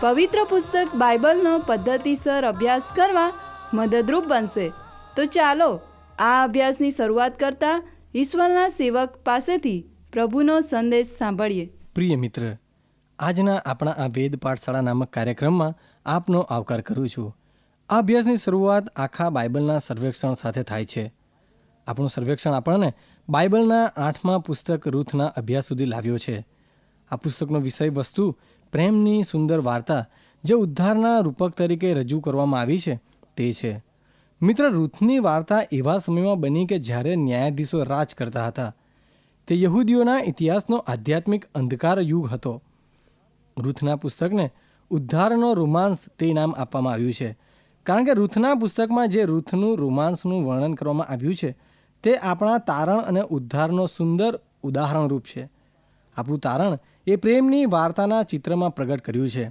પવિત્ર પુસ્તક બાઇબલનો પદ્ધતિસર અભ્યાસ કરવા મદદરૂપ બનશે. તો ચાલો, આ અભ્યાસની શરૂઆત કરતા ઈશ્વરના સેવક પાસેથી પ્રભુનો સંદેશ સાંભળીએ. પ્રિય મિત્ર, આજના આપણા આ વેદ પાઠશાળા નામક કાર્યક્રમમાં આપનો આવકાર કરું છું. આ અભ્યાસની શરૂઆત આખા બાઇબલના સર્વેક્ષણ સાથે થાય છે. આપણું સર્વેક્ષણ આપણને બાઇબલના આઠમા પુસ્તક રૂથના અભ્યાસ સુધી લાવ્યો છે. આ પુસ્તકનો વિષય વસ્તુ પ્રેમની સુંદર વાર્તા જે ઉદ્ધારના રૂપક તરીકે રજૂ કરવામાં આવી છે, તે છે. મિત્ર રૂથની વાર્તા એવા સમયમાં બની કે જ્યારે ન્યાયાધીશો રાજ કરતા હતા. તે યહૂદીઓના ઇતિહાસનો આધ્યાત્મિક અંધકાર યુગ હતો. રૂથના પુસ્તકને ઉદ્ધારનો રોમાન્સ તે નામ આપવામાં આવ્યું છે. કારણ કે રૂથના પુસ્તકમાં જે રૂથનું રોમાન્સનું વર્ણન કરવામાં આવ્યું છે, તે આપણા તારણ અને ઉદ્ધારનો સુંદર ઉદાહરણરૂપ છે. આપણું તારણ એ પ્રેમની વાર્તાના ચિત્રમાં પ્રગટ કર્યું છે.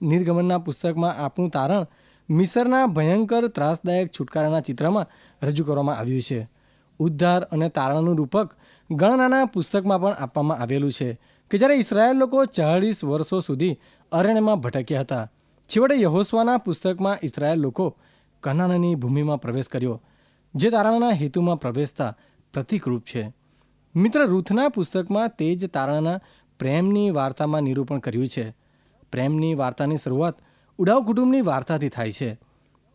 નિર્ગમનના પુસ્તકમાં આપણું તારણ મિસરના ભયંકર ત્રાસદાયક છુટકારાના ચિત્રમાં રજૂ કરવામાં આવ્યું છે. ઉદ્ધાર અને તારણનું રૂપક ગણનાના પુસ્તકમાં પણ આપવામાં આવેલું છે કે જ્યારે ઇસરાયેલ લોકો ચાળીસ વર્ષો સુધી અરણ્યમાં ભટક્યા હતા. છેવટે યહોસ્વાના પુસ્તકમાં ઇસરાયેલ લોકો કનાનની ભૂમિમાં પ્રવેશ કર્યો, જે તારણના હેતુમાં પ્રવેશતા પ્રતિકરૂપ છે. મિત્ર રૂથના પુસ્તકમાં તે જ તારણના પ્રેમની વાર્તામાં નિરૂપણ કર્યું છે. પ્રેમની વાર્તાની શરૂઆત ઉડાવ કુટુંબની વાર્તાથી થાય છે.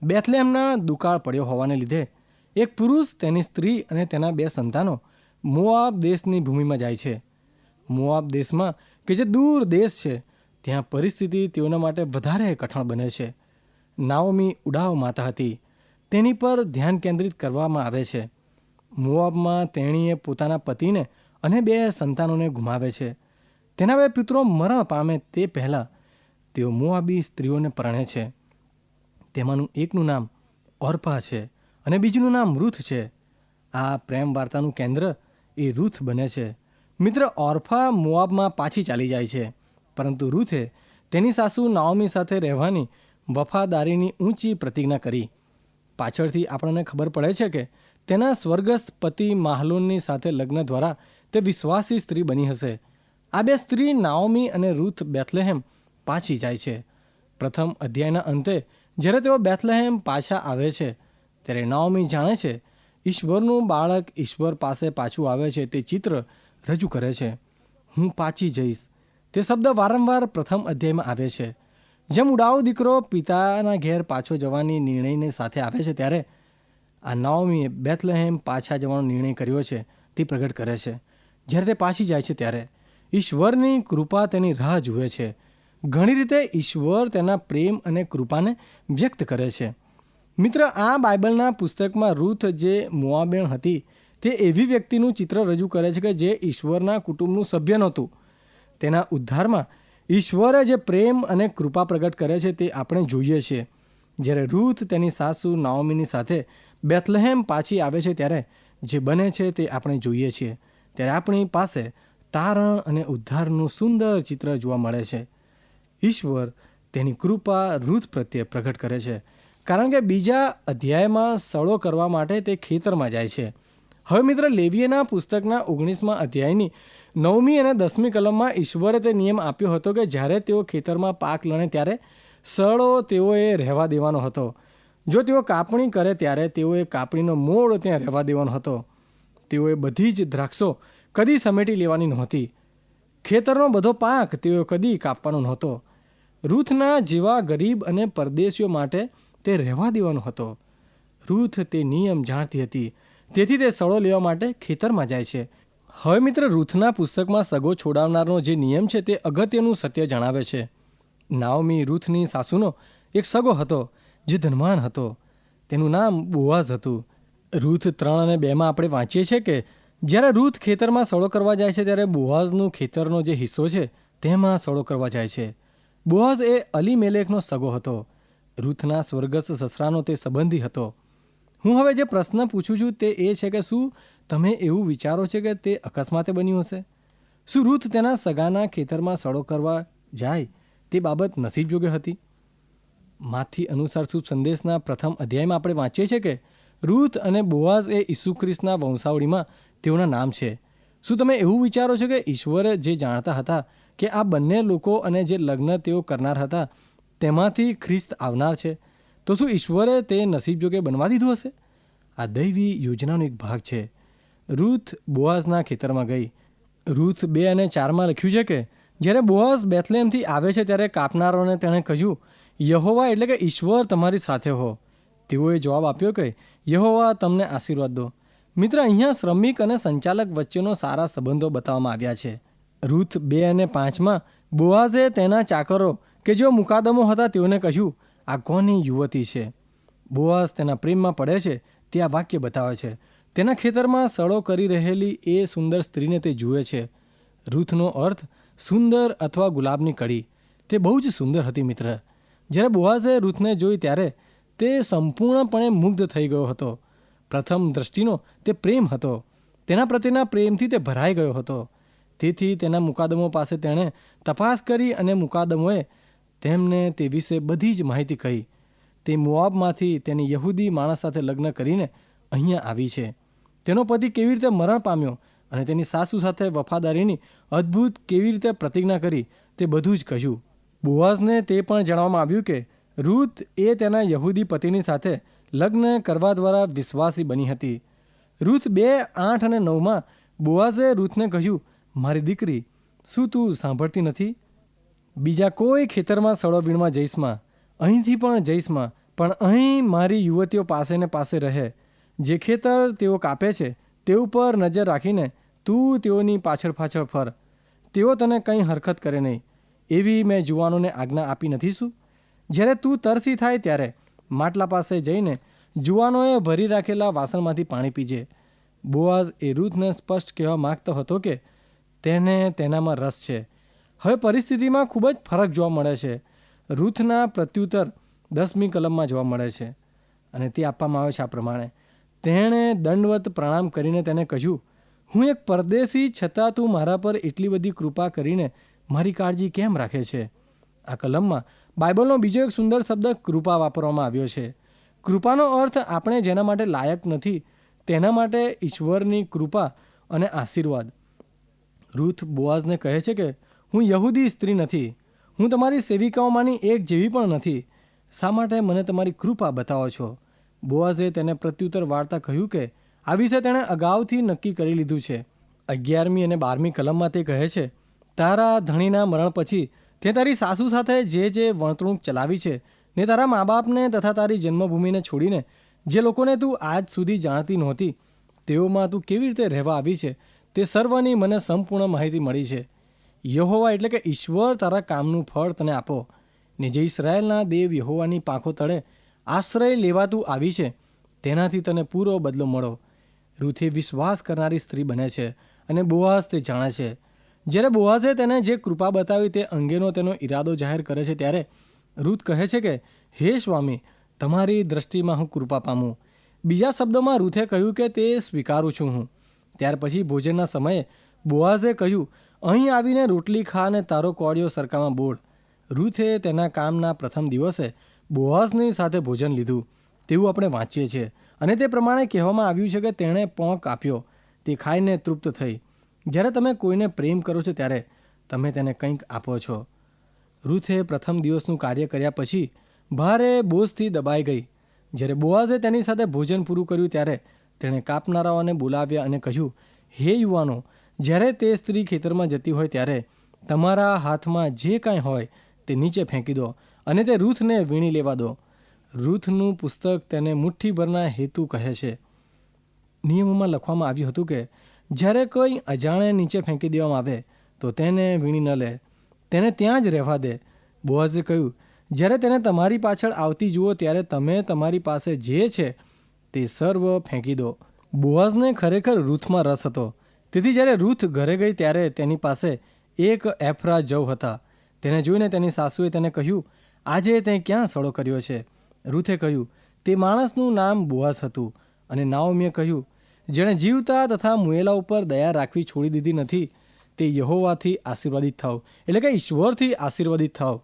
બેથલેમના દુકાળ પડ્યો હોવાને લીધે એક પુરુષ, તેની સ્ત્રી અને તેના બે સંતાનો મોઆબ દેશની ભૂમિમાં જાય છે. મોઆબ દેશમાં કે જે દૂર દેશ છે, ત્યાં પરિસ્થિતિ તેઓના માટે વધારે કઠણ બને છે. નાઓમી ઉડાવ માતા હતી. તેની પર ધ્યાન કેન્દ્રિત કરવામાં આવે છે. મોઆબમાં તેણીએ પોતાના પતિને અને બે સંતાનોને ગુમાવે છે. તેના બે પિત્રો મરણ પામે તે પહેલાં તેઓ મોઆબી સ્ત્રીઓને પરણે છે. તેમાંનું એકનું નામ ઓર્પા છે અને બીજુંનું નામ રૂથ છે. આ પ્રેમ વાર્તાનું કેન્દ્ર એ રૂથ બને છે. મિત્ર, ઓર્ફા મોઆબમાં પાછી ચાલી જાય છે, પરંતુ રૂથે તેની સાસુ નાઓમી સાથે રહેવાની વફાદારીની ઊંચી પ્રતિજ્ઞા કરી. પાછળથી આપણને ખબર પડે છે કે તેના સ્વર્ગસ્થ પતિ માહલોનની સાથે લગ્ન દ્વારા તે વિશ્વાસી સ્ત્રી બની હશે. આ બે સ્ત્રી નાઓમી અને રૂથ બેથલેહેમ પાછી જાય છે. પ્રથમ અધ્યાયના અંતે જ્યારે તેઓ બેથલેહેમ પાછા આવે છે, ત્યારે નાઓમી જાણે છે, ઈશ્વરનું બાળક ઈશ્વર પાસે પાછું આવે છે તે ચિત્ર રજૂ કરે છે. હું પાછી જઈશ. તે શબ્દ વારંવાર પ્રથમ અધ્યાયમાં આવે છે. જેમ ઉડાવ દીકરો પિતાના ઘેર પાછો જવાની નિર્ણયને સાથે આવે છે, ત્યારે આ નાઓમીએ બેથલેહેમ પાછા જવાનો નિર્ણય કર્યો છે તે પ્રગટ કરે છે. જ્યારે તે પાછી જાય છે ત્યારે ઈશ્વરની કૃપા તેની રાહ જુએ છે. ઘણી રીતે ઈશ્વર તેના પ્રેમ અને કૃપાને વ્યક્ત કરે છે. મિત્ર, આ બાઇબલના પુસ્તકમાં રૂથ જે મોઆબેણ હતી, તે એવી વ્યક્તિનું ચિત્ર રજૂ કરે છે કે જે ઈશ્વરના કુટુંબનું સભ્ય નહોતું. તેના ઉદ્ધારમાં ઈશ્વરે જે પ્રેમ અને કૃપા પ્રગટ કરે છે તે આપણે જોઈએ છીએ. જ્યારે રૂથ તેની સાસુ નાઓમીની સાથે બેથલહેમ પાછી આવે છે ત્યારે જે બને છે તે આપણે જોઈએ છીએ. ત્યારે આપણી પાસે તારણ અને ઉદ્ધારનું સુંદર ચિત્ર જોવા મળે છે. ઈશ્વર તેની કૃપા રૂથ પ્રત્યે પ્રગટ કરે છે. કારણ કે બીજા અધ્યાયમાં સળો કરવા માટે તે ખેતરમાં જાય છે. હવે મિત્ર લેવીએના પુસ્તકના ઓગણીસમાં અધ્યાયની નવમી અને દસમી કલમમાં ઈશ્વરે તે નિયમ આપ્યો હતો કે જ્યારે તેઓ ખેતરમાં પાક લણે ત્યારે સળો તેઓએ રહેવા દેવાનો હતો. જો તેઓ કાપણી કરે ત્યારે તેઓએ કાપણીનો મોડ ત્યાં રહેવા દેવાનો હતો. તેઓએ બધી જ દ્રાક્ષો કદી સમેટી લેવાની નહોતી. ખેતરનો બધો પાક તેઓ કદી કાપવાનો નહોતો. રૂથના જેવા ગરીબ અને પરદેશીઓ માટે તે રહેવા દેવાનો હતો. રૂથ તે નિયમ જાણતી હતી. તેથી તે સળો લેવા માટે ખેતરમાં જાય છે. હવે મિત્ર, રૂથના પુસ્તકમાં સગો છોડાવનારનો જે નિયમ છે તે અગત્યનું સત્ય જણાવે છે. નાઓમી રૂથની સાસુનો એક સગો હતો, જે ધનવાન હતો. તેનું નામ બોઆઝ હતું. રૂથ ત્રણ અને બેમાં આપણે વાંચીએ છીએ કે જ્યારે રૂથ ખેતરમાં સળો કરવા જાય છે, ત્યારે બોઆઝનું ખેતરનો જે હિસ્સો છે, તેમાં સળો કરવા જાય છે. બોઆઝ એ અલી મેલેકનો સગો હતો. રૂથના સ્વર્ગસ્થ સસરાનો તે સંબંધી હતો. હું હવે જે પ્રશ્ન પૂછું છું, તે એ છે કે શું તમે એવું વિચારો છે કે તે અકસ્માતે બન્યું હશે? શું રૂથ તેના સગાના ખેતરમાં સડો કરવા જાય તે બાબત નસીબ યોગ્ય હતી? માથી અનુસાર શુભ સંદેશના પ્રથમ અધ્યાયમાં આપણે વાંચીએ છીએ કે રૂથ અને બોઆઝ એ ઈસુ ખ્રિસ્તના વંશાવળીમાં તેઓના નામ છે. શું તમે એવું વિચારો છો કે ઈશ્વરે જે જાણતા હતા કે આ બંને લોકો અને જે લગ્ન તેઓ કરનાર હતા, તેમાંથી ખ્રિસ્ત આવનાર છે? તો શું ઈશ્વરે તે નસીબ જોગે બનવા દીધું હશે? આ દૈવી યોજનાનો એક ભાગ છે. રૂથ બોઆઝના ખેતરમાં ગઈ. રૂથ બે અને ચારમાં લખ્યું છે કે, જ્યારે બોઆઝ બેથલેમથી આવે છે ત્યારે કાપનારોને તેણે કહ્યું, યહોવા એટલે કે ઈશ્વર તમારી સાથે હો. તેઓએ જવાબ આપ્યો કે, યહોવા, તમને આશીર્વાદ દો. મિત્ર, અહીંયા શ્રમિક અને સંચાલક વચ્ચેનો સારા સંબંધો બતાવવામાં આવ્યા છે. રૂથ બે અને પાંચમાં બોઆઝે તેના ચાકરો કે જેઓ મુકાદમો હતા તેઓને કહ્યું, આ કોની યુવતી છે? બોઆઝ તેના પ્રેમમાં પડે છે, તે આ વાક્ય બતાવે છે. તેના ખેતરમાં સળો કરી રહેલી એ સુંદર સ્ત્રીને તે જુએ છે. રૂથનો અર્થ, સુંદર અથવા ગુલાબની કડી તે બહુ જ સુંદર હતી મિત્ર. જ્યારે બોઆઝે રૂથને જોઈ ત્યારે તે સંપૂર્ણપણે મુગ્ધ થઈ ગયો હતો. પ્રથમ દ્રષ્ટિનો તે પ્રેમ હતો. તેના પ્રત્યેના પ્રેમથી તે ભરાઈ ગયો હતો. તેથી તેના મુકાદમો પાસે તેણે તપાસ કરી અને મુકાદમોએ તેમને તે વિશે બધી જ માહિતી કહી. તે મુઆબમાંથી તેની યહૂદી માણસ સાથે લગ્ન કરીને અહીંયા આવી છે. તેનો પતિ કેવી રીતે મરણ પામ્યો અને તેની સાસુ સાથે વફાદારીની અદ્ભુત કેવી રીતે પ્રતિજ્ઞા કરી તે બધું જ કહ્યું. બોઆઝને તે પણ જણાવવામાં આવ્યું કે રૂથ એ તેના યહૂદી પતિની સાથે લગ્ન કરવા દ્વારા વિશ્વાસી બની હતી. રૂથ બે, આઠ અને નવમાં બોઆઝે રૂથને કહ્યું, મારી દીકરી, શું તું સાંભળતી નથી? બીજા કોઈ ખેતરમાં સળો વીણમાં જઈશમાં અહીંથી પણ જઈશમાં પણ અહીં મારી યુવતીઓ પાસે ને પાસે રહે. જે ખેતર તેઓ કાપે છે, તે ઉપર નજર રાખીને તું તેઓની પાછળ પાછળ ફર. તેઓ તને કંઈ હરકત કરે નહીં. એવી મેં જુવાનોને આજ્ઞા આપી નથી શું? જ્યારે તું તરસી થાય ત્યારે માટલા પાસે જઈને જુવાનોએ ભરી રાખેલા વાસણમાંથી પાણી પીજે. બોઆઝ એ રૂથને સ્પષ્ટ કહેવા માગતો હતો કે તેને તેનામાં રસ છે. હવે પરિસ્થિતિમાં ખૂબ જ ફરક જોવા મળે છે. રૂથના પ્રત્યુત્તર દસમી કલમમાં જોવા મળે છે અને તે આપવામાં આવે છે આ પ્રમાણે. તેણે દંડવત પ્રણામ કરીને તેને કહ્યું, હું એક પરદેશી છતાં તું મારા પર એટલી બધી કૃપા કરીને મારી કાળજી કેમ રાખે છે? આ કલમમાં બાઇબલનો બીજો એક સુંદર શબ્દ કૃપા વાપરવામાં આવ્યો છે. કૃપાનો અર્થ આપણે જેના માટે લાયક નથી, તેના માટે ઈશ્વરની કૃપા અને આશીર્વાદ. રૂથ બોઆઝને કહે છે કે, હું યહૂદી સ્ત્રી નથી. હું તમારી સેવિકાઓમાંની એક જેવી પણ નથી. શા માટે મને તમારી કૃપા બતાવો છો? બોઆઝે તેને પ્રત્યુત્તર વાર્તા કહ્યું કે, આ વિશે તેણે અગાઉથી નક્કી કરી લીધું છે. અગિયારમી અને બારમી કલમમાં તે કહે છે, તારા ધણીના મરણ પછી તે તારી સાસુ સાથે જે જે વર્તણૂક ચલાવી છે ને તારા મા બાપને તથા તારી જન્મભૂમિને છોડીને જે લોકોને તું આજ સુધી જાણતી નહોતી, તેઓમાં તું કેવી રીતે રહેવા આવી છે, તે સર્વની મને સંપૂર્ણ માહિતી મળી છે. યહોવા એટલે કે ઈશ્વર તારા કામનું ફળ તને આપો. ને જે ઇસરાયેલના દેવ યહોવાની પાંખો તળે આશ્રય લેવા તું આવી છે, તેનાથી તને પૂરો બદલો મળો. રૂથે વિશ્વાસ કરનારી સ્ત્રી બને છે અને બોઆસ તે જાણે છે. જ્યારે બોઆઝે તેને જે કૃપા બતાવી તે અંગેનો તેનો ઈરાદો જાહેર કરે છે ત્યારે રૂથ કહે છે કે, હે સ્વામી, તમારી દ્રષ્ટિમાં હું કૃપા પામું. બીજા શબ્દોમાં રૂથે કહ્યું કે તે સ્વીકારું છું હું. ત્યાર પછી ભોજનના સમયે બોઆઝે કહ્યું, અહીં આવીને રોટલી ખા અને તારો કોળિયો સરકામાં બોળ. રૂથે તેના કામના પ્રથમ દિવસે બોઆઝની સાથે ભોજન લીધું. તેવું આપણે વાંચીએ છીએ. અને તે પ્રમાણે કહેવામાં આવ્યું છે કે તેણે પોંક આપ્યો. તે ખાઈને તૃપ્ત થઈ. જ્યારે તમે કોઈને પ્રેમ કરો છો ત્યારે તમે તેને કંઈક આપો છો. રૂથે પ્રથમ દિવસનું કાર્ય કર્યા પછી ભારે બોઝથી દબાઈ ગઈ. જ્યારે બોઆઝે તેની સાથે ભોજન પૂરું કર્યું ત્યારે તેણે કાપનારાઓને બોલાવ્યા અને કહ્યું, હે યુવાનો, જ્યારે તે સ્ત્રી ખેતરમાં જતી હોય ત્યારે તમારા હાથમાં જે કાંઈ હોય તે નીચે ફેંકી દો અને તે રૂથને વીણી લેવા દો. રૂથનું પુસ્તક તેને મુઠ્ઠીભરના હેતુ કહે છે. નિયમોમાં લખવામાં આવ્યું હતું કે જ્યારે કોઈ અજાણે નીચે ફેંકી દેવામાં આવે, તો તેને વીણી ન લે. તેને ત્યાં જ રહેવા દે. બોઆઝે કહ્યું, જ્યારે તેને તમારી પાછળ આવતી જુઓ, ત્યારે તમે તમારી પાસે જે છે તે સર્વ ફેંકી દો. બોઆઝને ખરેખર રૂથમાં રસ હતો. તેથી જ્યારે રૂથ ઘરે ગઈ, ત્યારે તેની પાસે એક એફરા જવ હતા. તેને જોઈને તેની સાસુએ તેને કહ્યું, આજે તે ક્યાં સડો કર્યો છે? રૂથે કહ્યું, તે માણસનું નામ બોઆસ હતું. અને નાઓમીએ કહ્યું જેણે જીવતા તથા મુએલા ઉપર દયા રાખવી છોડી દીધી નથી, તે યહોવાથી આશીર્વાદિત થાવ. એટલે કે ઈશ્વરથી આશીર્વાદિત થાવ.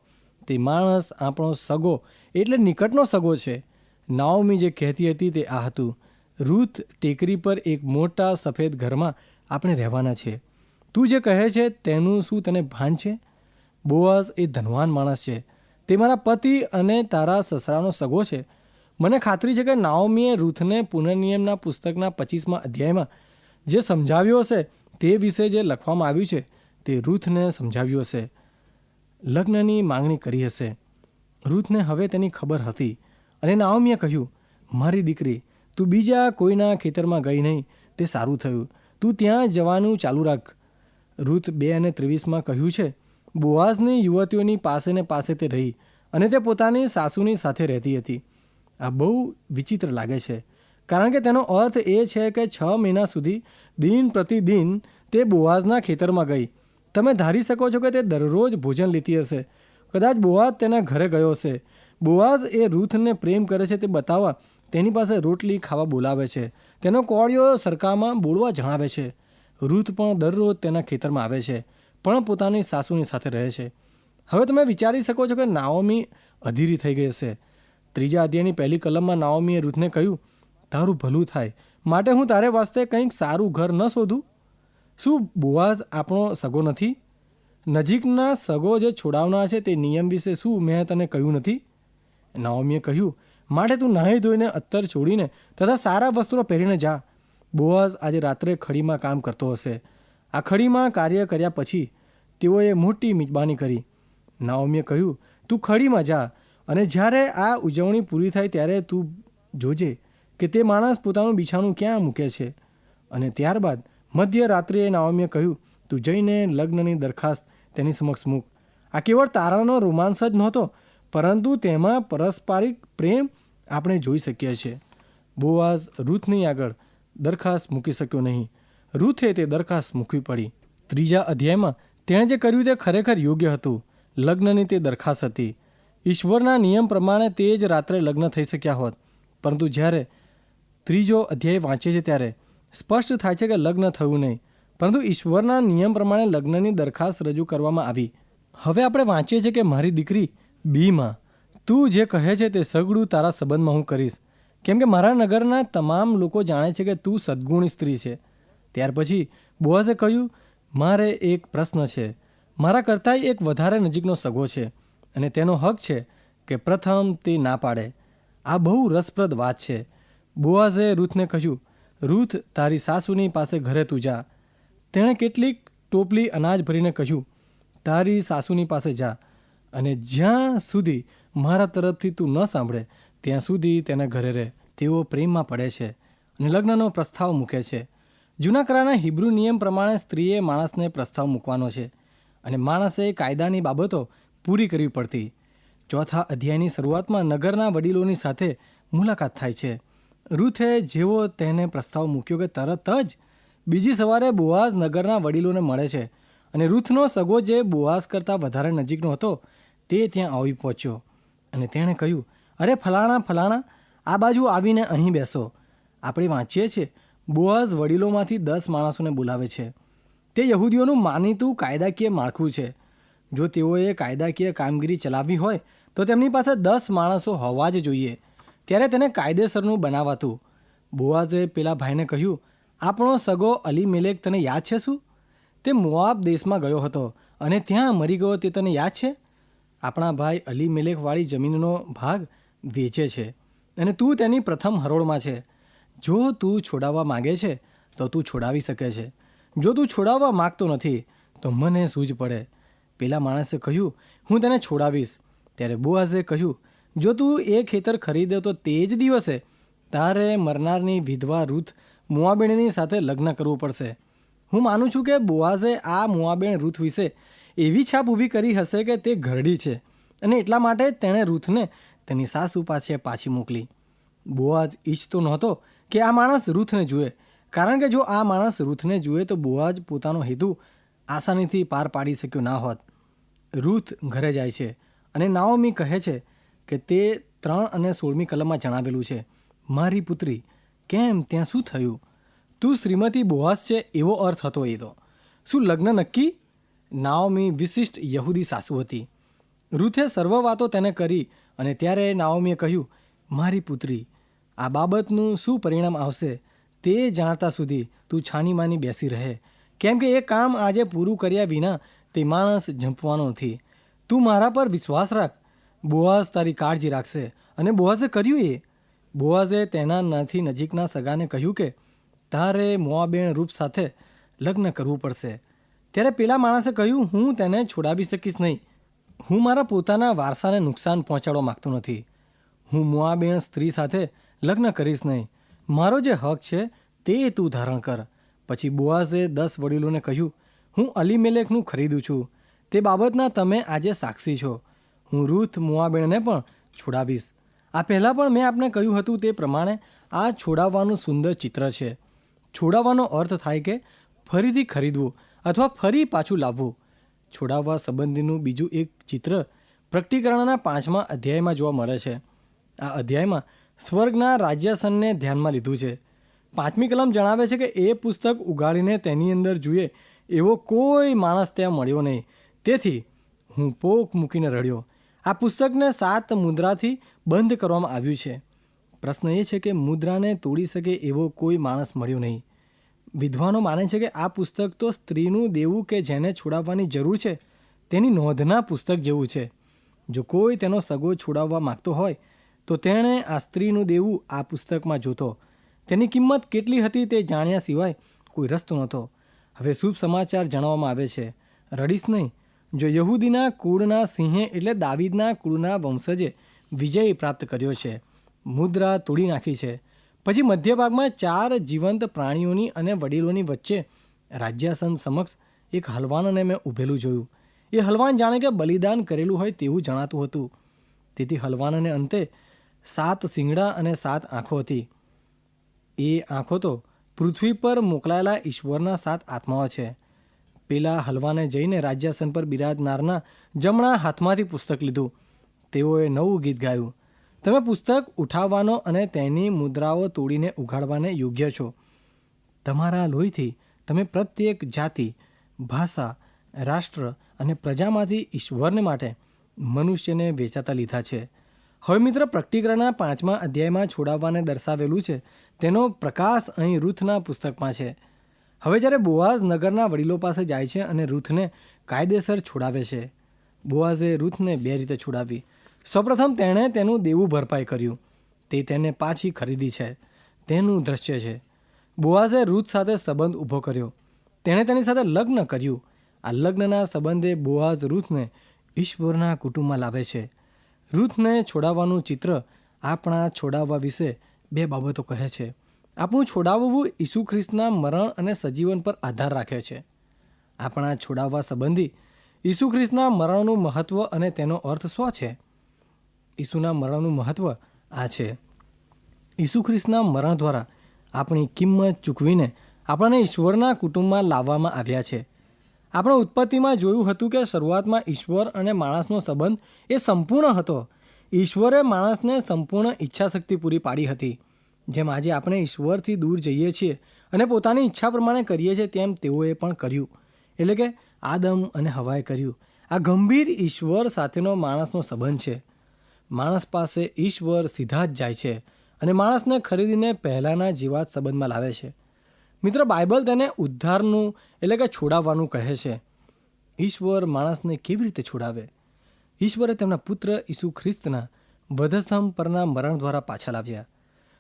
તે માણસ આપણો સગો, એટલે નિકટનો સગો છે. નાઓમી જે કહેતી હતી તે આ હતું. રૂથ ટેકરી પર એક મોટા સફેદ ઘરમાં આપણે રહેવાના છે તું જે કહે છે તેનું શું તને ભાન છે? બોઆઝ એ ધનવાન માણસ છે. તે મારા પતિ અને તારા સસરાનો સગો છે. મને ખાતરી છે કે નાઓમીએ રૂથને પુનર્નિયમના પુસ્તકના પચીસમાં અધ્યાયમાં જે સમજાવ્યો હશે તે વિશે જે લખવામાં આવ્યું છે તે રૂથને સમજાવ્યું હશે. લગ્નની માંગણી કરી હશે. રૂથને હવે તેની ખબર હતી અને નાઓમીએ કહ્યું, મારી દીકરી, તું બીજા કોઈના ખેતરમાં ગઈ નહીં, તે સારું થયું. તું ત્યાં જવાનું ચાલુ રાખ. રૂથ બે અને ત્રેવીસમાં કહ્યું છે, બોઆઝની યુવતીઓની પાસે ને પાસે તે રહી અને તે પોતાની સાસુની સાથે રહેતી હતી. આ બહુ વિચિત્ર લાગે છે. કારણ કે તેનો અર્થ એ છે કે છ મહિના સુધી દિન પ્રતિદિન તે બોઆઝના ખેતરમાં ગઈ. તમે ધારી શકો છો કે તે દરરોજ ભોજન લેતી હશે. કદાચ બોઆઝ તેના ઘરે ગયો હશે. બોઆઝ એ રૂથને પ્રેમ કરે છે તે બતાવવા તેની પાસે રોટલી ખાવા બોલાવે છે. તેનો કોળિયો સરકામાં બોલવા જણાવે છે. રૂથ પણ દરરોજ તેના ખેતરમાં આવે છે, પણ પોતાની સાસુની સાથે રહે છે. હવે તમે વિચારી શકો છો કે નાઓમી અધીરી થઈ ગઈ હશે. ત્રીજા અધ્યાયની પહેલી કલમમાં નાઓમીએ રૂથને કહ્યું, તારું ભલું થાય. માટે હું તારે વાસ્તે કંઈક સારું ઘર ન શોધું. શું બોઆઝ આપણો સગો નથી? નજીકના સગો જે છોડાવનાર છે તે નિયમ વિશે શું મેં તને કહ્યું નથી? નાઓમીએ કહ્યું, માટે તું નાહી ધોઈને અત્તર છોડીને તથા સારા વસ્ત્રો પહેરીને જા. બોઆઝ આજે રાત્રે ખડીમાં કામ કરતો હશે. આ ખડીમાં કાર્ય કર્યા પછી તેઓએ મોટી મિજબાની કરી. નાઓમીએ કહ્યું, તું ખડીમાં જા. અને જ્યારે આ ઉજવણી પૂરી થાય ત્યારે તું જોજે કે તે માણસ પોતાનું બિછાણું ક્યાં મૂકે છે. અને ત્યારબાદ મધ્યરાત્રિએ નાઓમીએ કહ્યું, તું જઈને લગ્નની દરખાસ્ત તેની સમક્ષ મૂક. આ કેવળ તારાનો રોમાંસ જ નહોતો, પરંતુ તેમાં પરસ્પારિક પ્રેમ આપણે જોઈ શકીએ છીએ. બોઆઝ રૂથની આગળ દરખાસ્ત મૂકી શક્યો નહીં. રૂથે તે દરખાસ્ત મૂકવી પડી. ત્રીજા અધ્યાયમાં તેણે જે કર્યું તે ખરેખર યોગ્ય હતું. લગ્નની તે દરખાસ્ત હતી. ઈશ્વરના નિયમ પ્રમાણે તે જ રાત્રે લગ્ન થઈ શક્યા હોત. પરંતુ જ્યારે ત્રીજો અધ્યાય વાંચે છે ત્યારે સ્પષ્ટ થાય છે કે લગ્ન થયું નહીં. પરંતુ ઈશ્વરના નિયમ પ્રમાણે લગ્નની દરખાસ્ત રજૂ કરવામાં આવી. હવે આપણે વાંચીએ છીએ કે મારી દીકરી બીમાં, તું જે કહે છે તે સગડું તારા સંબંધમાં હું કરીશ. કેમ કે મારા નગરના તમામ લોકો જાણે છે કે તું સદગુણી સ્ત્રી છે. ત્યાર પછી બોઝે કહ્યું, મારે એક પ્રશ્ન છે. મારા કરતાંય એક વધારે નજીકનો સગો છે. અને તેનો હક છે કે પ્રથમ તે ના પાડે. આ બહુ રસપ્રદ વાત છે. બોઆઝે રૂથને કહ્યું, રૂથ, તારી સાસુની પાસે ઘરે તું જા. તેણે કેટલીક ટોપલી અનાજ ભરીને કહ્યું, તારી સાસુની પાસે જા. અને જ્યાં સુધી મારા તરફથી તું ન સાંભળે, ત્યાં સુધી તેના ઘરે રહે. તેઓ પ્રેમમાં પડે છે અને લગ્નનો પ્રસ્તાવ મૂકે છે. જૂના કરાના હિબ્રુ નિયમ પ્રમાણે સ્ત્રીએ માણસને પ્રસ્તાવ મૂકવાનો છે. અને માણસે કાયદાની બાબતો પૂરી કરવી પડતી. ચોથા અધ્યાયની શરૂઆતમાં નગરના વડીલોની સાથે મુલાકાત થાય છે. રૂથે જેવો તેને પ્રસ્તાવ મૂક્યો કે તરત જ બીજી સવારે બોઆઝ નગરના વડીલોને મળે છે અને રૂથનો સગો જે બોઆઝ કરતાં વધારે નજીકનો હતો તે ત્યાં આવી પહોંચ્યો અને તેણે કહ્યું, અરે ફલાણા ફલાણા, આ બાજુ આવીને અહીં બેસો. આપણે વાંચીએ છીએ, બોઆઝ વડીલોમાંથી દસ માણસોને બોલાવે છે. તે યહૂદીઓનું માનીતું કાયદાકીય માળખું છે. જો તેઓએ કાયદાકીય કામગીરી ચલાવવી હોય, તો તેમની પાસે દસ માણસો હોવા જ જોઈએ. ત્યારે તેને કાયદેસરનું બનાવાતું. બોઆઝે પેલા ભાઈને કહ્યું, આપણો સગો અલી મેલેક તને યાદ છે શું? તે મોઆબ દેશમાં ગયો હતો અને ત્યાં મરી ગયો તે તને યાદ છે? આપણા ભાઈ અલી મેલેકવાળી જમીનનો ભાગ વેચે છે અને તું તેની પ્રથમ હરોળમાં છે. જો તું છોડાવવા માગે છે, તો તું છોડાવી શકે છે. જો તું છોડાવવા માગતો નથી, તો મને સૂઝ પડે. પેલા માણસે કહ્યું, હું તેને છોડાવીશ. ત્યારે બોઆઝે કહ્યું, જો તું એ ખેતર ખરીદે તો તે જ દિવસે તારે મરનારની વિધવા રૂથ મુઆબેણની સાથે લગ્ન કરવું પડશે. હું માનું છું કે બોઆઝે આ મુઆબેણ રૂથ વિશે એવી છાપ ઊભી કરી હશે કે તે ઘરડી છે અને એટલા માટે તેણે રૂથને તેની સાસુ પાસે પાછી મોકલી. બોઆજ ઈચ્છતો નહોતો કે આ માણસ રૂથને જુએ. કારણ કે જો આ માણસ રૂથને જુએ તો બોઆજ પોતાનો હેતુ આસાનીથી પાર પાડી શક્યો ના હોત. રૂથ ઘરે જાય છે અને નાઓમી કહે છે કે તે ત્રણ અને સોળમી કલમમાં જણાવેલું છે, મારી પુત્રી, કેમ ત્યાં શું થયું? તું શ્રીમતી બોહાસ છે એવો અર્થ હતો એ તો. શું લગ્ન નક્કી? નાઓમી વિશિષ્ટ યહૂદી સાસુ હતી. રૂથે સર્વ વાતો તેને કરી અને ત્યારે નાઓમીએ કહ્યું, મારી પુત્રી, આ બાબતનું શું પરિણામ આવશે? તે જાણતા સુધી તું છાનીમાની બેસી રહે. કેમ કે એ કામ આજે પૂરું કર્યા વિના તે માણસ ઝંપવાનો નથી. તું મારા પર વિશ્વાસ રાખ. બોઆઝ તારી કાળજી રાખશે. અને બોઆઝે કર્યું એ? બોઆઝે તેના નાથી નજીકના સગાને કહ્યું કે, તારે મોઆબેન રૂપ સાથે લગ્ન કરવું પડશે. ત્યારે પેલા માણસે કહ્યું, હું તેને છોડાવી શકીશ નહીં. હું મારા પોતાના વારસાને નુકસાન પહોંચાડવા માગતો નથી. હું મોઆબેણ સ્ત્રી સાથે લગ્ન કરીશ નહીં. મારો જે હક છે તે તું ધારણ કર. પછી બોઆઝે દસ વડીલોને કહ્યું હું અલીમેલેકનું ખરીદું છું. તે બાબતના તમે આજે સાક્ષી છો. હું રૂથ મુઆબેણને પણ છોડાવીશ. આ પહેલાં પણ મેં આપને કહ્યું હતું તે પ્રમાણે આ છોડાવવાનું સુંદર ચિત્ર છે. છોડાવવાનો અર્થ થાય કે ફરીથી ખરીદવું અથવા ફરી પાછું લાવવું. છોડાવવા સંબંધીનું બીજું એક ચિત્ર પ્રકટીકરણના પાંચમા અધ્યાયમાં જોવા મળે છે. આ અધ્યાયમાં સ્વર્ગના રાજ્યાસનને ધ્યાનમાં લીધું છે. પાંચમી કલમ જણાવે છે કે એ પુસ્તક ઉગાડીને તેની અંદર જુએ એવો કોઈ માણસ ત્યાં મળ્યો નહીં. તેથી હું પોક મૂકીને રડ્યો. આ પુસ્તકને સાત મુદ્રાથી બંધ કરવામાં આવ્યું છે. પ્રશ્ન એ છે કે મુદ્રાને તોડી શકે એવો કોઈ માણસ મળ્યો નહીં. વિદ્વાનો માને છે કે આ પુસ્તક તો સ્ત્રીનું દેવું કે જેને છોડાવવાની જરૂર છે, તેની નોંધના પુસ્તક જેવું છે. જો કોઈ તેનો સગો છોડાવવા માગતો હોય, તો તેણે આ સ્ત્રીનું દેવું આ પુસ્તકમાં જોતો. તેની કિંમત કેટલી હતી તે જાણ્યા સિવાય કોઈ રસ્તો નહોતો. હવે શુભ સમાચાર જણાવવામાં આવે છે. રડીશ નહીં. જો યહૂદીના કુળના સિંહે એટલે દાવીદના કુળના વંશજે વિજય પ્રાપ્ત કર્યો છે, મુદ્રા તોડી નાખી છે. પછી મધ્ય ભાગમાં ચાર જીવંત પ્રાણીઓની અને વડીલોની વચ્ચે રાજ્યાસન સમક્ષ એક હલવાનને મેં ઊભેલું જોયું. એ હલવાન જાણે કે બલિદાન કરેલું હોય તેવું જણાતું હતું. તેથી હલવાનને અંતે સાત શિંગડા અને સાત આંખો હતી. એ આંખો તો પૃથ્વી પર મોકલાયેલા ઈશ્વરના સાત આત્માઓ છે. પેલા હલવાને જઈને રાજ્યાસન પર બિરાજનારના જમણા હાથમાંથી પુસ્તક લીધું. તેઓએ નવું ગીત ગાયું. તમે પુસ્તક ઉઠાવવાનો અને તેની મુદ્રાઓ તોડીને ઉઘાડવાને યોગ્ય છો. તમારા લોહીથી તમે પ્રત્યેક જાતિ, ભાષા, રાષ્ટ્ર અને પ્રજામાંથી ઈશ્વરને માટે મનુષ્યને વેચાતા લીધા છે. હવે મિત્ર, પ્રકટીકરણના પાંચમા અધ્યાયમાં છોડાવવાને દર્શાવેલું છે. તેનો પ્રકાશ અહીં રૂથના પુસ્તકમાં છે. હવે જ્યારે બોઆઝ નગરના વડીલો પાસે જાય છે અને રૂથને કાયદેસર છોડાવે છે, બોઆઝે રૂથને બે રીતે છોડાવી. સૌપ્રથમ તેણે તેનું દેવું ભરપાઈ કર્યું. તે તેને પાછી ખરીદી છે. તેનું દ્રશ્ય છે. બોઆઝે રૂથ સાથે સંબંધ ઊભો કર્યો. તેણે તેની સાથે લગ્ન કર્યું. આ લગ્નના સંબંધે બોઆઝ રૂથને ઈશ્વરના કુટુંબમાં લાવે છે. રૂથને છોડાવવાનું ચિત્ર આપણા છોડાવવા વિશે બે બાબતો કહે છે. આપણું છોડાવવું ઈસુ ખ્રિસ્તના મરણ અને સજીવન પર આધાર રાખે છે. આપણા છોડાવવા સંબંધી ઈસુ ખ્રિસ્તના મરણનું મહત્વ અને તેનો અર્થ શું છે? ઈસુના મરણનું મહત્વ આ છે. ઈસુ ખ્રિસ્તના મરણ દ્વારા આપણી કિંમત ચૂકવીને આપણને ઈશ્વરના કુટુંબમાં લાવવામાં આવ્યા છે. આપણે ઉત્પત્તિમાં જોયું હતું કે શરૂઆતમાં ઈશ્વર અને માણસનો સંબંધ એ સંપૂર્ણ હતો. ઈશ્વરે માણસને સંપૂર્ણ ઈચ્છાશક્તિ પૂરી પાડી હતી. જેમ આજે આપણે ઈશ્વરથી દૂર જઈએ છીએ અને પોતાની ઈચ્છા પ્રમાણે કરીએ છીએ તેમ તેઓએ પણ કર્યું. એટલે કે આદમ અને હવાએ કર્યું. આ ગંભીર ઈશ્વર સાથેનો માણસનો સંબંધ છે. માણસ પાસે ઈશ્વર સીધા જ જાય છે અને માણસને ખરીદીને પહેલાંના જીવાત સંબંધમાં લાવે છે. મિત્ર, બાઇબલ તેને ઉદ્ધારનું એટલે કે છોડાવવાનું કહે છે. ઈશ્વર માણસને કેવી રીતે છોડાવે? ઈશ્વરે તેમના પુત્ર ઈસુ ખ્રિસ્તના વધસ્તંભ પરના મરણ દ્વારા પાછા લાવ્યા.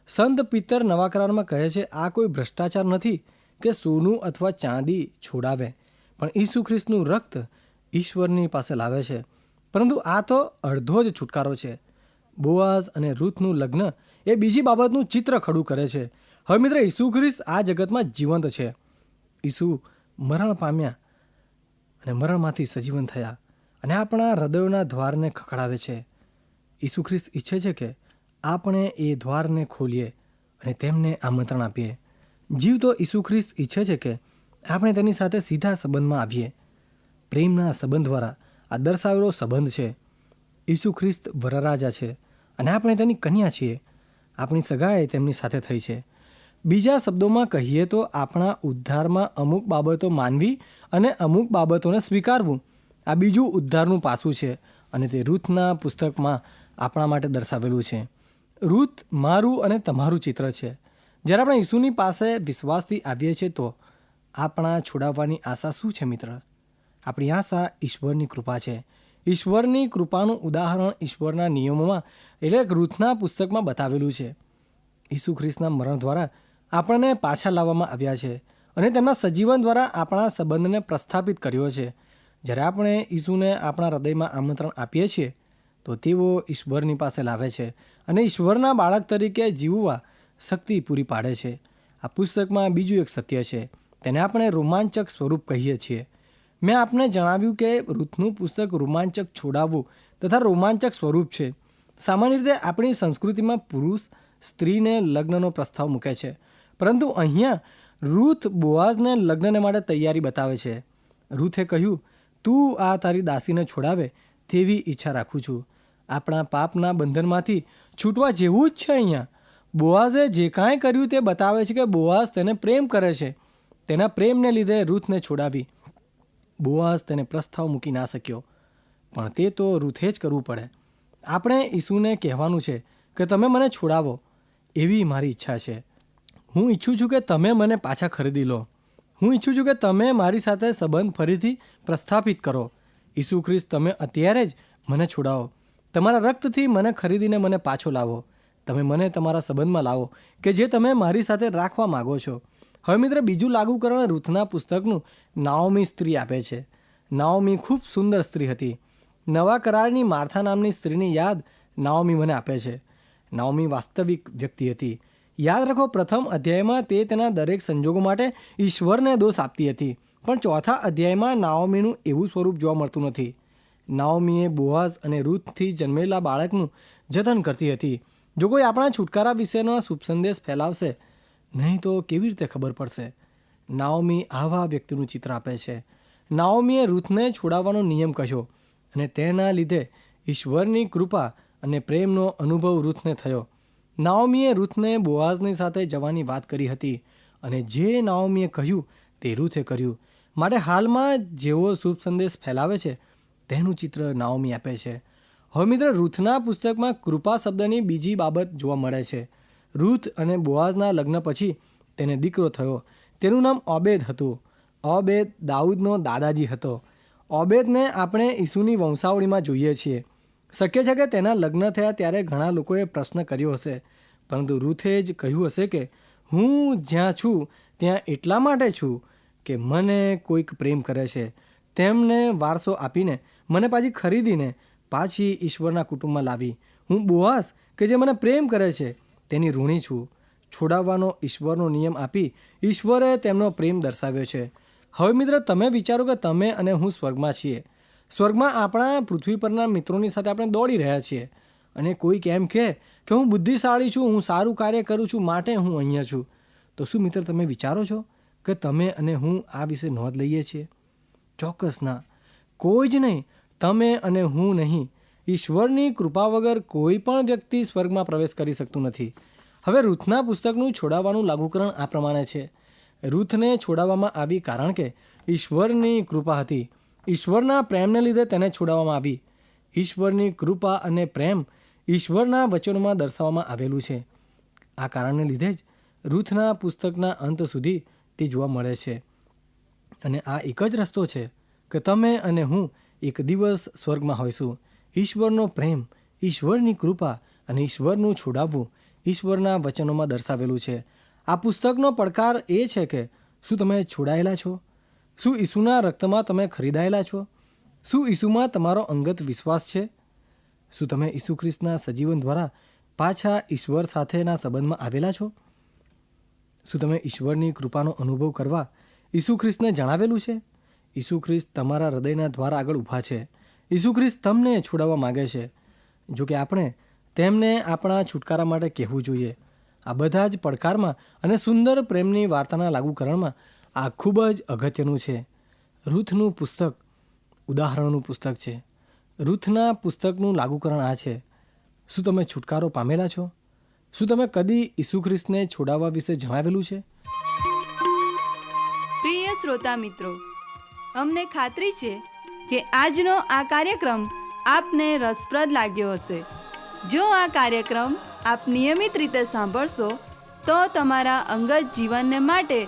સંત પિત્તર નવા કરારમાં કહે છે, આ કોઈ ભ્રષ્ટાચાર નથી કે સોનું અથવા ચાંદી છોડાવે, પણ ઈસુ ખ્રિસ્તનું રક્ત ઈશ્વરની પાસે લાવે છે. પરંતુ આ તો અડધો જ છુટકારો છે. બોઆઝ અને રૂથનું લગ્ન એ બીજી બાબતનું ચિત્ર ખડું કરે છે. હવે મિત્ર, ઈસુ ખ્રિસ્ત આ જગતમાં જીવંત છે. ઈસુ મરણ પામ્યા અને મરણમાંથી સજીવન થયા અને આપણા હૃદયોના દ્વારને ખખડાવે છે. ઈસુ ખ્રિસ્ત ઈચ્છે છે કે આપણે એ દ્વારને ખોલીએ અને તેમને આમંત્રણ આપીએ. જીવ તો ઈસુ ખ્રિસ્ત ઈચ્છે છે કે આપણે તેની સાથે સીધા સંબંધમાં આવીએ. પ્રેમના સંબંધ દ્વારા આ દર્શાવેલો સંબંધ છે. ઈસુ ખ્રિસ્ત વરરાજા છે અને આપણે તેની કન્યા છીએ. આપણી સગાએ તેમની સાથે થઈ છે. બીજા શબ્દોમાં કહીએ તો આપણા ઉદ્ધારમાં અમુક બાબતો માનવી અને અમુક બાબતોને સ્વીકારવું. આ બીજું ઉદ્ધારનું પાસું છે અને તે રૂથના પુસ્તકમાં આપણા માટે દર્શાવેલું છે. રૂથ મારું અને તમારું ચિત્ર છે. જ્યારે આપણે ઈસુની પાસે વિશ્વાસથી આવીએ છીએ તો આપણા છોડાવવાની આશા શું છે મિત્ર? આપણી આશા ઈશ્વરની કૃપા છે. ઈશ્વરની કૃપાનું ઉદાહરણ ઈશ્વરના નિયમોમાં એટલે રૂથના પુસ્તકમાં બતાવેલું છે. ઈસુ ખ્રિસ્તના મરણ દ્વારા આપણને પાછા લાવવામાં આવ્યા છે અને તેમના સજીવન દ્વારા આપણા સંબંધને પ્રસ્થાપિત કર્યો છે. જ્યારે આપણે ઈસુને આપણા હૃદયમાં આમંત્રણ આપીએ છીએ, તો તેઓ ઈશ્વરની પાસે લાવે છે અને ઈશ્વરના બાળક તરીકે જીવવા શક્તિ પૂરી પાડે છે. આ પુસ્તકમાં બીજું એક સત્ય છે, તેને આપણે રોમાંચક સ્વરૂપ કહીએ છીએ. મેં આપને જણાવ્યું કે રૂથનું પુસ્તક રોમાંચક છોડાવવું તથા રોમાંચક સ્વરૂપ છે. સામાન્ય રીતે આપણી સંસ્કૃતિમાં પુરુષ સ્ત્રીને લગ્નનો પ્રસ્તાવ મૂકે છે. પરંતુ અહીંયા રૂથ બોઆઝને લગ્નને માટે તૈયારી બતાવે છે. રૂથે કહ્યું, તું આ તારી દાસીને છોડાવે તેવી ઈચ્છા રાખું છું. આપણા પાપના બંધનમાંથી છૂટવા જેવું જ છે અહીંયા. બોઆઝે જે કાંઈ કર્યું તે બતાવે છે કે બોઆઝ તેને પ્રેમ કરે છે. તેના પ્રેમને લીધે રૂથને છોડાવી. બોઆઝ તેને પ્રસ્તાવ મૂકી ના શક્યો. પણ તે તો રૂથે જ કરવું પડે. આપણે ઈસુને કહેવાનું છે કે તમે મને છોડાવો. એવી મારી ઈચ્છા છે. હું ઈચ્છું છું કે તમે મને પાછા ખરીદી લો. હું ઈચ્છું છું કે તમે મારી સાથે સંબંધ ફરીથી પ્રસ્થાપિત કરો. ઈસુ ખ્રિસ્ત, તમે અત્યારે જ મને છોડાવો. તમારા રક્તથી મને ખરીદીને મને પાછો લાવો. તમે મને તમારા સંબંધમાં લાવો, કે જે તમે મારી સાથે રાખવા માગો છો. હવે મિત્ર, બીજું લાગુકરણ રૂથના પુસ્તકનું નાઓમી સ્ત્રી આપે છે. નાઓમી ખૂબ સુંદર સ્ત્રી હતી. નવા કરારની માર્થા નામની સ્ત્રીની યાદ નાઓમી મને આપે છે. નાઓમી વાસ્તવિક વ્યક્તિ હતી. યાદ રાખો, પ્રથમ અધ્યાયમાં તે તેના દરેક સંજોગો માટે ઈશ્વરને દોષ આપતી હતી, પણ ચોથા અધ્યાયમાં નાઓમીનું એવું સ્વરૂપ જોવા મળતું નથી. નાઓમીએ બોઆઝ અને રૂથથી જન્મેલા બાળકનું જતન કરતી હતી. જો કોઈ આપણા છુટકારા વિશેનો શુભ સંદેશ ફેલાવશે, નહીં તો કેવી રીતે ખબર પડશે? નાઓમી આવા વ્યક્તિનું ચિત્ર આપે છે. નાઓમીએ રૂથને છોડાવવાનો નિયમ કહ્યો અને તેના લીધે ઈશ્વરની કૃપા અને પ્રેમનો અનુભવ રૂથને થયો. નાઓમીએ રૂથને બોઆઝની સાથે જવાની વાત કરી હતી અને જે નાઓમીએ કહ્યું તે રૂથે કર્યું. માટે હાલમાં જેવો શુભ સંદેશ ફેલાવે છે, તેનું ચિત્ર નાઓમી આપે છે. હવે મિત્ર, રૂથના પુસ્તકમાં કૃપા શબ્દની બીજી બાબત જોવા મળે છે. રૂથ અને બોઆઝના લગ્ન પછી તેને દીકરો થયો. તેનું નામ ઓબેદ હતું. ઓબેદ દાઉદનો દાદાજી હતો. ઓબેદને આપણે ઈસુની વંશાવળીમાં જોઈએ છીએ. શક્ય છે કે તેના લગ્ન થયા ત્યારે ઘણા લોકોએ પ્રશ્ન કર્યો હશે. પરંતુ રૂથે જ કહ્યું હશે કે, હું જ્યાં છું, ત્યાં એટલા માટે છું કે મને કોઈક પ્રેમ કરે છે. તેમને વારસો આપીને મને પાછી ખરીદીને પાછી ઈશ્વરના કુટુંબમાં લાવી. હું બોઆસ કે જે મને પ્રેમ કરે છે, તેની ઋણી છું. છોડાવવાનો ઈશ્વરનો નિયમ આપી ઈશ્વરે તેમનો પ્રેમ દર્શાવ્યો છે. હવે મિત્ર, તમે વિચારો કે તમે અને હું સ્વર્ગમાં છીએ. સ્વર્ગમાં આપણા પૃથ્વી પરના મિત્રોની સાથે આપણે દોડી રહ્યા છીએ. અને કોઈક એમ કહે કે હું બુદ્ધિશાળી છું, હું સારું કાર્ય કરું છું, માટે હું અહીંયા છું. તો શું મિત્ર તમે વિચારો છો કે તમે અને હું આ વિશે નોંધ લઈએ છીએ? ચોક્કસ ના. કોઈ જ નહીં. તમે અને હું નહીં. ઈશ્વરની કૃપા વગર કોઈ પણ વ્યક્તિ સ્વર્ગમાં પ્રવેશ કરી શકતું નથી. હવે રૂથના પુસ્તકનું છોડાવવાનું લાગુકરણ આ પ્રમાણે છે. રૂથને છોડાવવામાં આવી કારણ કે ઈશ્વરની કૃપા હતી. ઈશ્વરના પ્રેમને લીધે તેને છોડાવવામાં આવી. ઈશ્વરની કૃપા અને પ્રેમ ઈશ્વરના વચનોમાં દર્શાવવામાં આવેલું છે. આ કારણને લીધે જ રૂથના પુસ્તકના અંત સુધી તે જોવા મળે છે. અને આ એક જ રસ્તો છે કે તમે અને હું એક દિવસ સ્વર્ગમાં હોઈશું. ઈશ્વરનો પ્રેમ, ઈશ્વરની કૃપા અને ઈશ્વરનું છોડાવવું ઈશ્વરના વચનોમાં દર્શાવેલું છે. આ પુસ્તકનો પડકાર એ છે કે શું તમે છોડાયેલા છો? શું ઈસુના રક્તમાં તમે ખરીદાયેલા છો? શું ઈસુમાં તમારો અંગત વિશ્વાસ છે? શું તમે ઈસુ ખ્રિસ્તના સજીવન દ્વારા પાછા ઈશ્વર સાથેના સંબંધમાં આવેલા છો? શું તમે ઈશ્વરની કૃપાનો અનુભવ કરવા ઈસુ ખ્રિસ્તને જણાવેલું છે? ઈસુ ખ્રિસ્ત તમારા હૃદયના દ્વાર આગળ ઊભા છે. ઈસુ ખ્રિસ્ત તમને છોડાવવા માગે છે. જો કે આપણે તેમને આપણા છુટકારા માટે કહેવું જોઈએ. આ બધા જ પડકારમાં અને સુંદર પ્રેમની વાર્તાના લાગુકરણમાં આ ખૂબ જ અગત્યનું છે. રૂથનું પુસ્તક ઉદાહરણનું પુસ્તક છે. રૂથના પુસ્તકનું લાગુકરણ આ છે. શું તમે છુટકારો પામેલા છો? શું તમે કદી ઈસુ ખ્રિસ્તને છોડાવવા વિશે જણાવેલું છે? પ્રિય શ્રોતા મિત્રો, અમને ખાતરી છે કે આજનો આ કાર્યક્રમ આપને રસપ્રદ લાગ્યો હશે. જો આ કાર્યક્રમ આપ નિયમિત રીતે સાંભળશો, તો તમારા અંગત જીવનને માટે